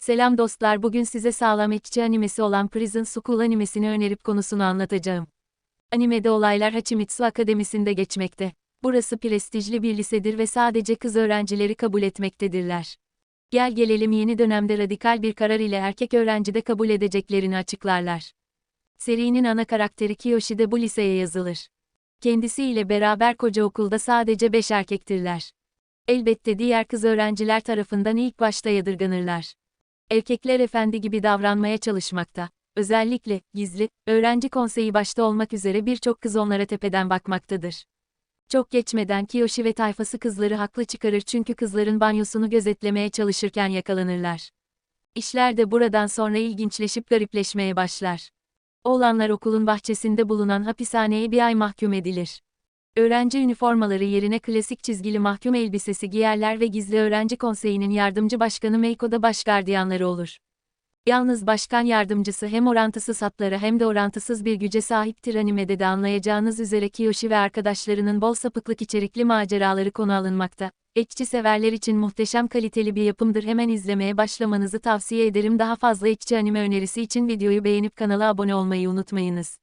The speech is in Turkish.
Selam dostlar bugün size sağlam ekçi animesi olan Prison School animesini önerip konusunu anlatacağım. Animede olaylar Hachimitsu Akademisi'nde geçmekte. Burası prestijli bir lisedir ve sadece kız öğrencileri kabul etmektedirler. Gel gelelim yeni dönemde radikal bir karar ile erkek öğrenci de kabul edeceklerini açıklarlar. Serinin ana karakteri Kiyoshi de bu liseye yazılır. Kendisiyle beraber koca okulda sadece 5 erkektirler. Elbette diğer kız öğrenciler tarafından ilk başta yadırganırlar. Erkekler efendi gibi davranmaya çalışmakta. Özellikle, gizli, öğrenci konseyi başta olmak üzere birçok kız onlara tepeden bakmaktadır. Çok geçmeden Kiyoshi ve tayfası kızları haklı çıkarır çünkü kızların banyosunu gözetlemeye çalışırken yakalanırlar. İşler de buradan sonra ilginçleşip garipleşmeye başlar. Oğlanlar okulun bahçesinde bulunan hapishaneye bir ay mahkum edilir. Öğrenci üniformaları yerine klasik çizgili mahkum elbisesi giyerler ve gizli öğrenci konseyinin yardımcı başkanı Meiko da başgardiyanları olur. Yalnız başkan yardımcısı hem orantısız hatlara hem de orantısız bir güce sahiptir animede de anlayacağınız üzere Kiyoshi ve arkadaşlarının bol sapıklık içerikli maceraları konu alınmakta. Ekçi severler için muhteşem kaliteli bir yapımdır hemen izlemeye başlamanızı tavsiye ederim daha fazla ekçi anime önerisi için videoyu beğenip kanala abone olmayı unutmayınız.